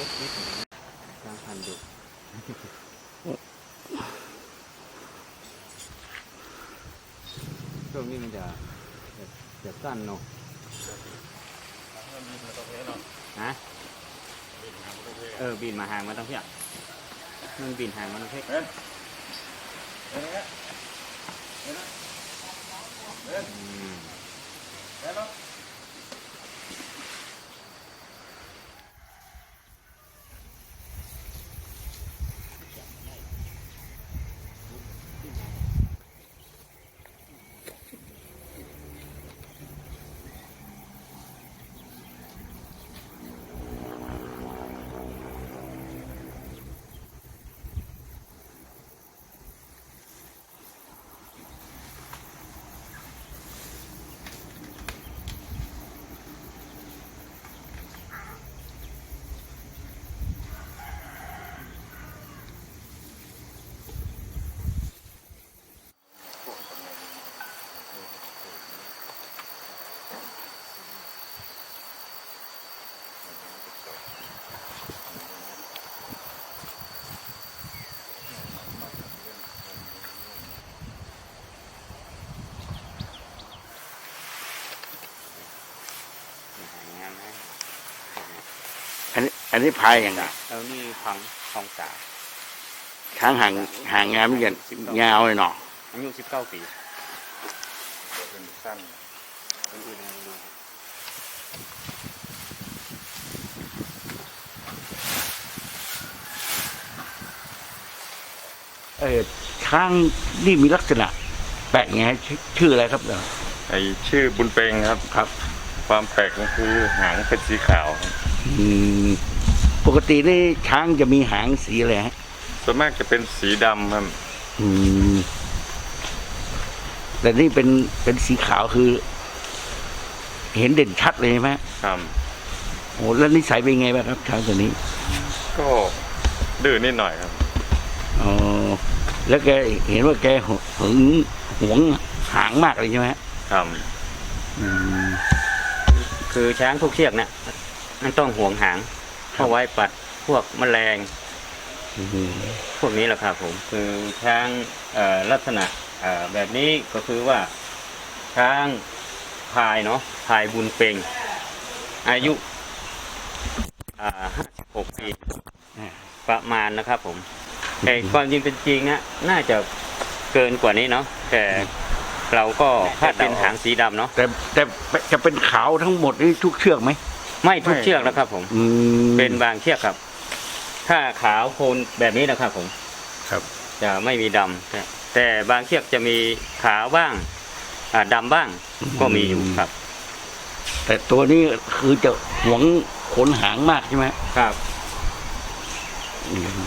ล็กนิดหนึ่งกางพันดุช่วงนี้มันจะจะจะสั้นเนาะฮะเออบินมาห่างมาตั้งเพี้ยมันบินห่างมาตั้งเพี้ยอืม หางามนะ อันนี้อันนี้พายอย่างไงเอานี่ของของสาช้างห่างห่างงามเหมือนกันยาวเลยเนาะอายุสิบเก้าปีเป็นสั้นคนอื่นยังไม่รู้เออช้างนี่มีลักษณะ แปลกไงชื่อชื่ออะไรครับเนาะไอชื่อบุญเปงครับครับ ความแปลกก็คือหางเป็นสีขาวครับอืม ปกตินี่ช้างจะมีหางสีอะไรฮะส่วนมากจะเป็นสีดำครับ อืม แต่นี่เป็นเป็นสีขาวคือ เห็นเด่นชัดเลยใช่ไหมครับ โอ้แล้วนิสัยเป็นไงบ้างครับช้างตัวนี้ ก็ดื้อนิดหน่อยครับ อ๋อ แล้วแกเห็นว่าแกหหึงหวงหางมากเลยใช่ไหมฮะครับ อืม คือช้างทุกเชือกเนี่ยมันต้องห่วงหาง เอาไว้ปัดพวกแมลงอืมพวกนี้แหละครับผมคือช้างเอ่อลักษณะเอ่อแบบนี้ก็คือว่าช้างพายเนาะพายบุญเปงอายุอ่าห้าสิบหกปีอ่าประมาณนะครับผมแต่ความจริงเป็นจริงอะน่าจะเกินกว่านี้เนาะแต่เราก็คาดเป็นหางสีดำเนาะแต่แต่จะเป็นขาวทั้งหมดนี่ทุกเชือกไหม ไม่ทุกเชือกนะครับ ผม อืมเป็นบางเชือกครับ ถ้าขาวโคนแบบนี้นะครับ ผม ครับ จะไม่มีดำแต่แต่บางเชือกจะมีขาวบ้างอ่าดำบ้างก็มีอยู่ครับ แต่ตัวนี้คือจะหวงขนหางมากใช่ไหมครับ อืม